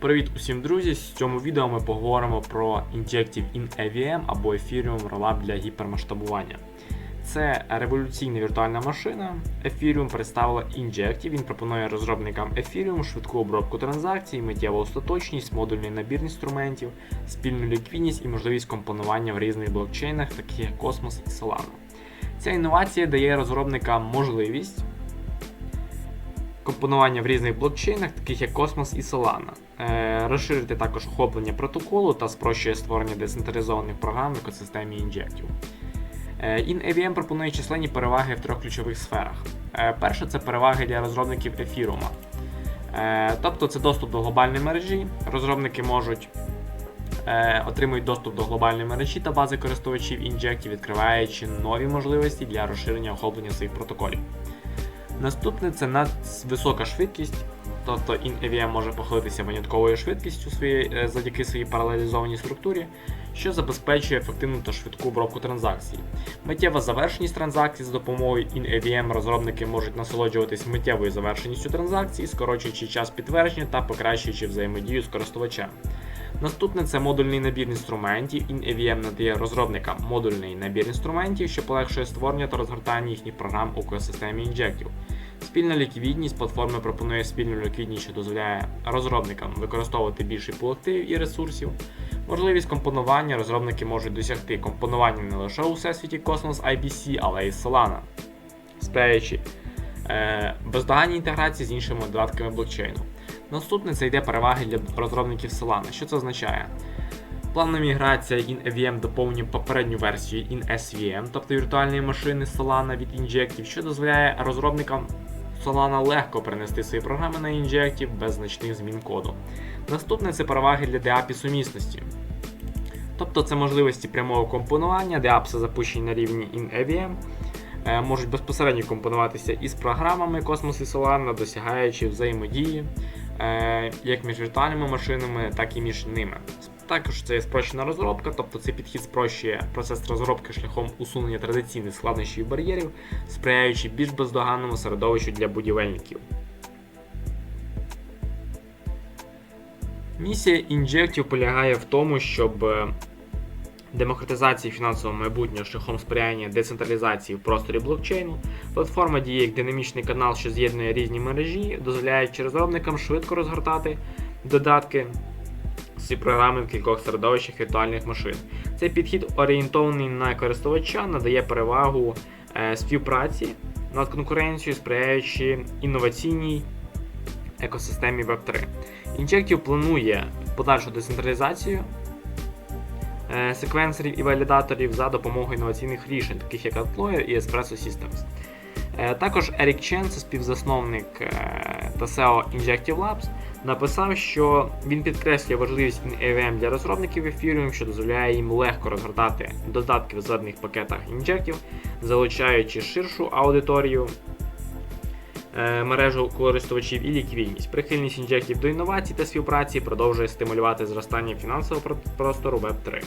Привіт усім друзі! В цьому відео ми поговоримо про Injective in EVM або Ethereum Rollup для гіпермасштабування. Це революційна віртуальна машина. Ethereum представила Injective. Він пропонує розробникам Ethereum швидку обробку транзакцій, миттєву остаточність, модульний набір інструментів, спільну ліквідність і можливість компонування в різних блокчейнах, таких як Cosmos і Solana. Ця інновація дає розробникам можливість компонування в різних блокчейнах, таких як Cosmos і Solana. Е, розширити також охоплення протоколу та спрощує створення децентралізованих програм в екосистемі. Е, InEVM пропонує численні переваги в трьох ключових сферах. Е, перше це переваги для розробників Ethereum. Е, тобто це доступ до глобальної мережі. Розробники можуть е, отримують доступ до глобальної мережі та бази користувачів Injective, відкриваючи нові можливості для розширення охоплення своїх протоколів. Наступне це надвисока швидкість, тобто InEVM може похилитися винятковою швидкістю своєї, е, завдяки своїй паралелізованій структурі, що забезпечує ефективну та швидку обробку транзакцій. Миттєва завершеність транзакцій за допомогою InEVM розробники можуть насолоджуватись миттєвою завершеністю транзакцій, скорочуючи час підтвердження та покращуючи взаємодію з користувачем. Наступне це модульний набір інструментів. InEVM надає розробникам модульний набір інструментів, що полегшує створення та розгортання їхніх програм у екосистемі Injective. Спільна ліквідність платформи пропонує спільну ліквідність, що дозволяє розробникам використовувати більший пул активів і ресурсів. Можливість компонування розробники можуть досягти компонування не лише у всесвіті Cosmos IBC, але й Solana, сприяючи е, бездоганній інтеграції з іншими додатками блокчейну. Наступне це йде переваги для розробників Solana. Що це означає? Плавна міграція InEVM доповнює попередню версію InSVM, тобто віртуальної машини Solana від Injective, що дозволяє розробникам Solana легко перенести свої програми на Injective без значних змін коду. Наступне це переваги для DApp сумісності. Тобто це можливості прямого компонування, DApps запущені на рівні InEVM, можуть безпосередньо компонуватися із програмами Cosmos і Solana, досягаючи взаємодії е, як між віртуальними машинами, так і між ними. Також це є спрощена розробка, тобто цей підхід спрощує процес розробки шляхом усунення традиційних складнощів і бар'єрів, сприяючи більш бездоганному середовищу для будівельників. Місія Injective полягає в тому, щоб е, демократизації фінансового майбутнього шляхом сприяння децентралізації в просторі блокчейну. Платформа діє як динамічний канал, що з'єднує різні мережі, дозволяючи розробникам швидко розгортати додатки ці програми в кількох середовищах віртуальних машин. Цей підхід орієнтований на користувача, надає перевагу е, співпраці над конкуренцією, сприяючи інноваційній екосистемі Web3. Injective планує подальшу децентралізацію секвенсорів і валідаторів за допомогою інноваційних рішень, таких як Outlier і Espresso Systems. Е, Також Ерік Чен, це співзасновник е, та SEO Injective Labs, написав, що він підкреслює важливість EVM для розробників Ethereum, що дозволяє їм легко розгортати додатки в зведених пакетах Injective, залучаючи ширшу аудиторію е, мережу користувачів і ліквідність. Прихильність інжектів до інновацій та співпраці продовжує стимулювати зростання фінансового про- простору Web3.